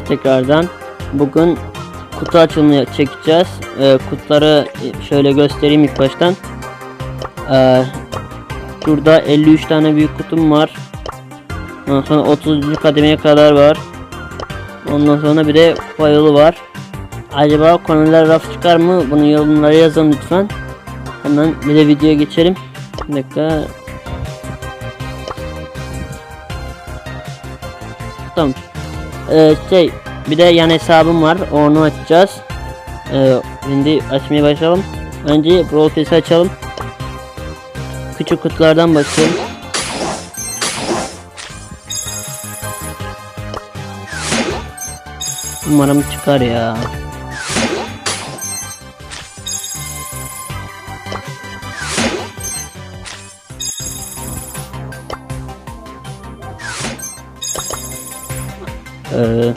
tekrardan bugün kutu açılımı çekeceğiz. Ee, kutuları şöyle göstereyim ilk baştan. Ee, şurada 53 tane büyük kutum var. Ondan sonra 30. kademeye kadar var. Ondan sonra bir de kupa yolu var. Acaba konular raf çıkar mı? Bunu yorumlara yazın lütfen. Hemen bir de videoya geçelim. Bir dakika. Tamam. Ee, şey bir de yan hesabım var onu açacağız. Ee, şimdi açmaya başlayalım. Önce Brawl Pass'i açalım. Küçük kutulardan başlayalım. Umarım çıkar ya Ee,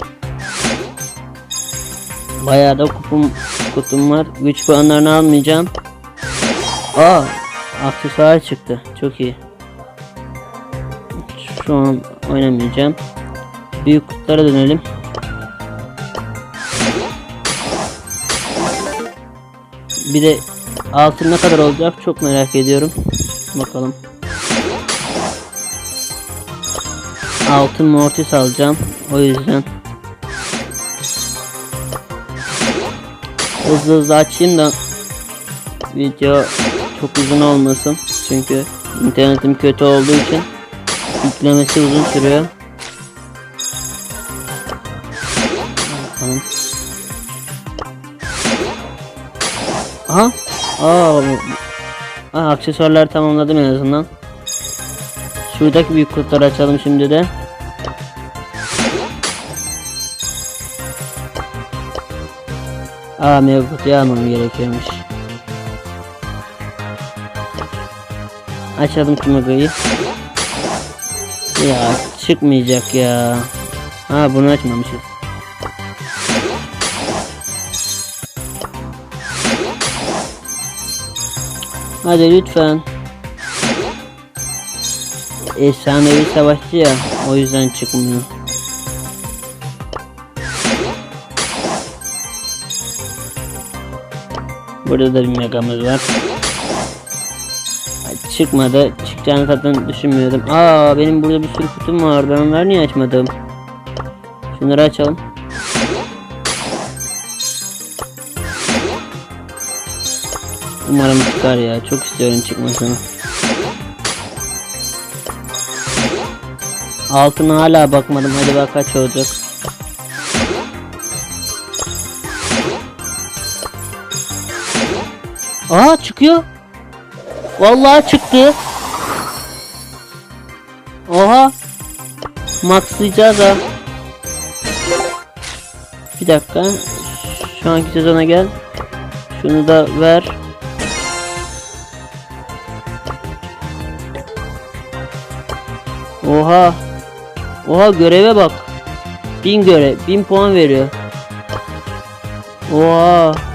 bayağı da kupum kutum var. Güç puanlarını almayacağım. Aa, aksesuar çıktı. Çok iyi. Şu an oynamayacağım. Büyük kutulara dönelim. Bir de altın ne kadar olacak çok merak ediyorum. Bakalım. Altın mortis alacağım. O yüzden. Hızlı hızlı açayım da video çok uzun olmasın. Çünkü internetim kötü olduğu için yüklemesi uzun sürüyor. Bakalım. Aha. Aa, Aa, aksesuarları tamamladım en azından. Şuradaki büyük kutuları açalım şimdi de. Aa mega kutuyu almam gerekiyormuş. Açalım şu megayı. Ya çıkmayacak ya. Ha bunu açmamışız. Hadi lütfen. Efsanevi savaşçı ya o yüzden çıkmıyor. Burada da bir megamız var. Çıkmadı. Çıkacağını zaten düşünmüyordum. Aa benim burada bir sürü kutum var. Ben onları niye açmadım? Şunları açalım. Umarım çıkar ya. Çok istiyorum çıkmasını. Altına hala bakmadım. Acaba kaç olacak? Aa çıkıyor. Vallahi çıktı. Oha. Maxlayacağız ha. Bir dakika. Şu anki sezona gel. Şunu da ver. Oha. Oha göreve bak. Bin görev. Bin puan veriyor. Oha.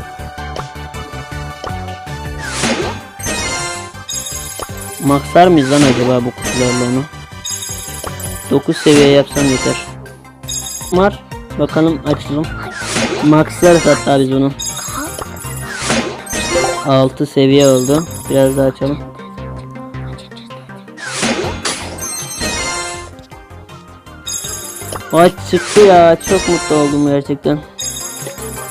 Maxlar mıyız lan acaba bu kutularla onu? 9 seviye yapsam yeter. Var. Bakalım açalım. Maxlarız hatta biz bunu. 6 seviye oldu. Biraz daha açalım. Ay çıktı ya. Çok mutlu oldum gerçekten.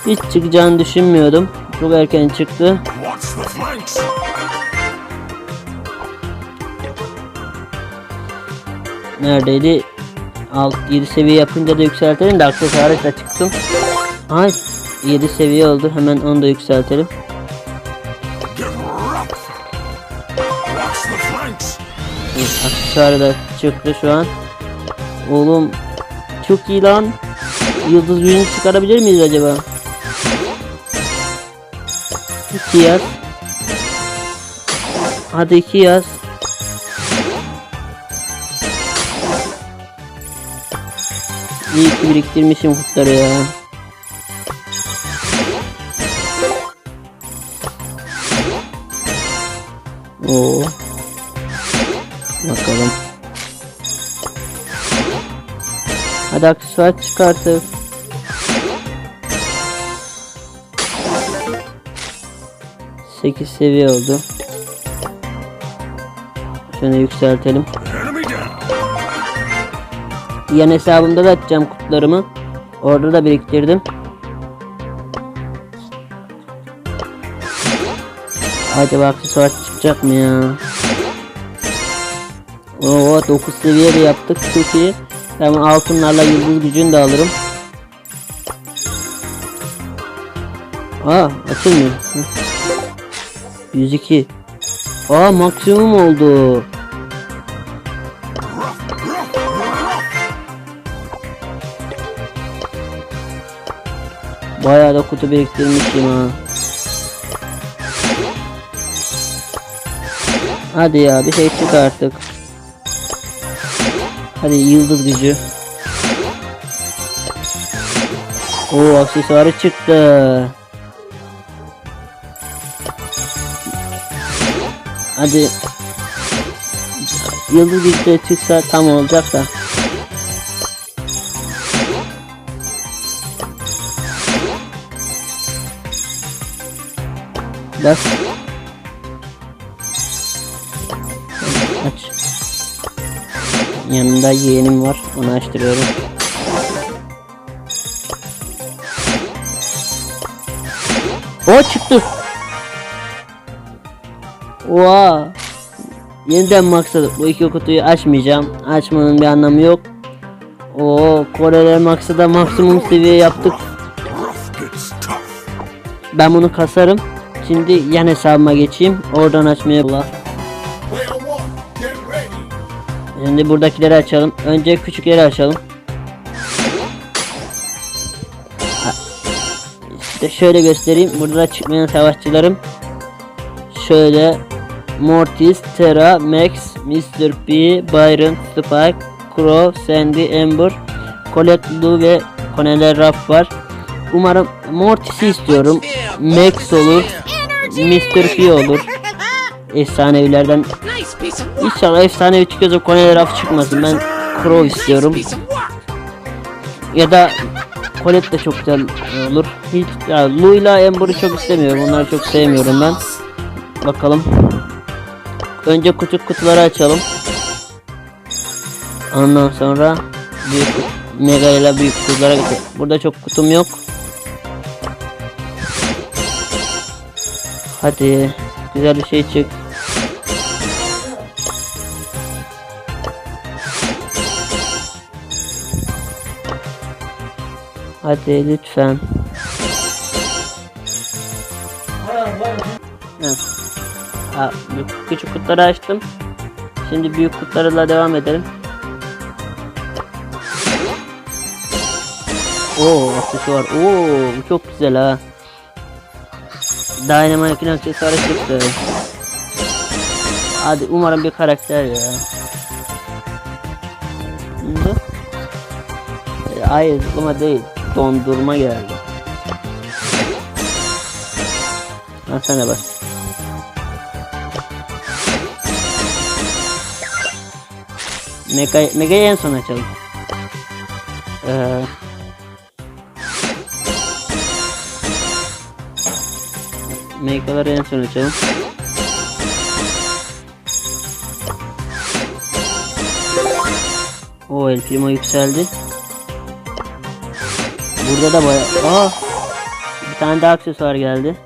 Hiç çıkacağını düşünmüyordum. Çok erken çıktı. Neredeydi? Alt 7 seviye yapınca da yükseltelim de aksesuarı da. Ay 7 seviye oldu. Hemen onu da yükseltelim. Evet, aksesuarı da çıktı şu an. Oğlum çok iyi lan. Yıldız büyüğünü çıkarabilir miyiz acaba? İki yaz. Hadi iki yaz. İyi ki biriktirmişim kurtları ya. Oo. Bakalım. Hadi aksesuar çıkartır. Sekiz seviye oldu. Şunu yükseltelim. Yan hesabımda da atacağım kutularımı. Orada da biriktirdim. Acaba aksesuar çıkacak mı ya? Oo 9 seviye de yaptık çok iyi. Hemen altınlarla yıldız gücünü de alırım. Aa açılmıyor. Hı. 102. Aa maksimum oldu. Bayağı da kutu biriktirmişim ha. Hadi ya bir şey çık artık. Hadi yıldız gücü. Oo aksesuarı çıktı. Hadi. Yıldız gücü çıksa tam olacak da. Bas. Aç. Yanında yeğenim var. Onu açtırıyorum. O çıktı. Oha. Yeniden maksadı. Bu iki kutuyu açmayacağım. Açmanın bir anlamı yok. Oo, Koreli maksadı maksimum seviye yaptık. Ben bunu kasarım. Şimdi yan hesabıma geçeyim. Oradan açmaya ready. Şimdi buradakileri açalım. Önce küçükleri açalım. İşte şöyle göstereyim. Burada da çıkmayan savaşçılarım. Şöyle Mortis, Terra, Max, Mr. P, Byron, Spike, Crow, Sandy, Ember, Colette, Lou ve Cornelia Ruff var. Umarım Mortis'i istiyorum. Max olur. Mr. P olur. Efsanevilerden. İnşallah efsanevi çıkıyorsa Cornelia Ruff çıkmasın. Ben Crow istiyorum. Ya da Colette de çok güzel olur. Hiç ya Lou ile Amber'ı çok istemiyorum. Onları çok sevmiyorum ben. Bakalım. Önce küçük kutuları açalım. Ondan sonra büyük Mega ile büyük kutulara geçelim. Burada çok kutum yok. Hadi güzel bir şey çık. Hadi lütfen. Ha, küçük kutuları açtım. Şimdi büyük kutularla devam edelim. Oo aksesuar. Oo çok güzel ha. Dynamite'in aksesuarı çıktı. Hadi umarım bir karakter ya. Ne? E, Hayır zıplama değil. Dondurma geldi. Ha sen de bas. Mega, Mega'yı en son açalım. Ee, Mega'ları en son açalım. O El Primo yükseldi. Burada da baya... Aa! Bir tane daha aksesuar geldi.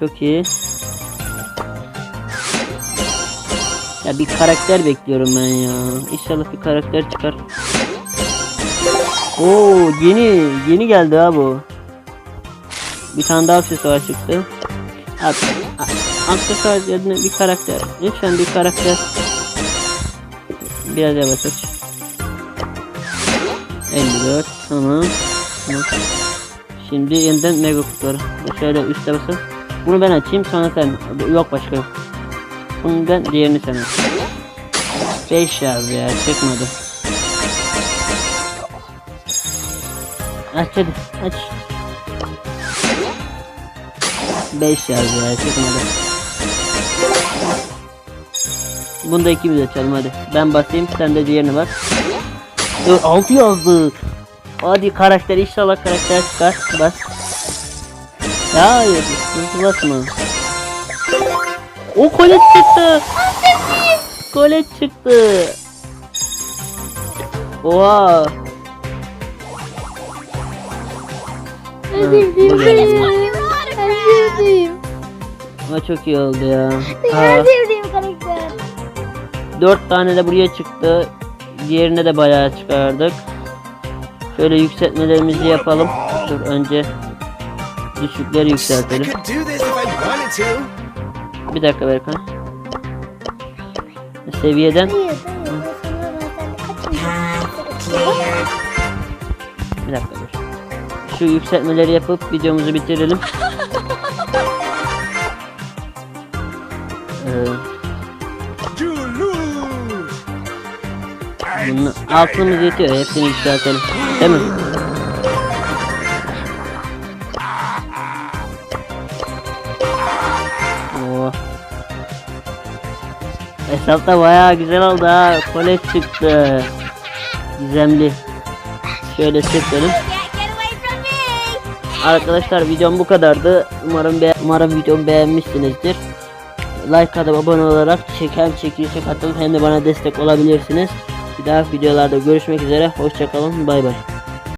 Çok iyi. Ya bir karakter bekliyorum ben ya. İnşallah bir karakter çıkar. Oo yeni yeni geldi ha bu. Bir tane daha aksesuar çıktı. Abi, aksesuar yerine bir karakter. Lütfen bir karakter. Biraz yavaş aç. 54 tamam. Tamam. Şimdi yeniden mega kutuları. Şöyle üstte basın. Bunu ben açayım sonra sen. Yok başka yok. Bunu ben diğerini sen aç. 5 yaz ya çıkmadı. Aç hadi aç. 5 yaz ya çıkmadı. Bunda ikimiz açalım hadi. Ben basayım sen de diğerini bas. 6 yazdık. Hadi karakter inşallah karakter çıkar. Bas. Ya hayır hızlı basma. O kolet çıktı. Kolet çıktı. Oha. Özledim. buyurun. Özledim. Ama çok iyi oldu ya. Sevdiğim karakter. dört tane de buraya çıktı. Diğerine de bayağı çıkardık. Şöyle yükseltmelerimizi yapalım. Dur önce düşükleri yükseltelim. Bir dakika Berkan. Seviyeden bir dakika dur. Şu yükseltmeleri yapıp videomuzu bitirelim. Bunun altımız yetiyor. Hepsini yükseltelim. Değil mi? Oo. Hesapta bayağı güzel oldu ha. Kolet çıktı. Gizemli. Şöyle çekelim. Arkadaşlar videom bu kadardı. Umarım be umarım videomu beğenmişsinizdir. Like atıp abone olarak çeken çekilişe katılıp hem de bana destek olabilirsiniz. Bir daha videolarda görüşmek üzere. Hoşçakalın. Bay bay.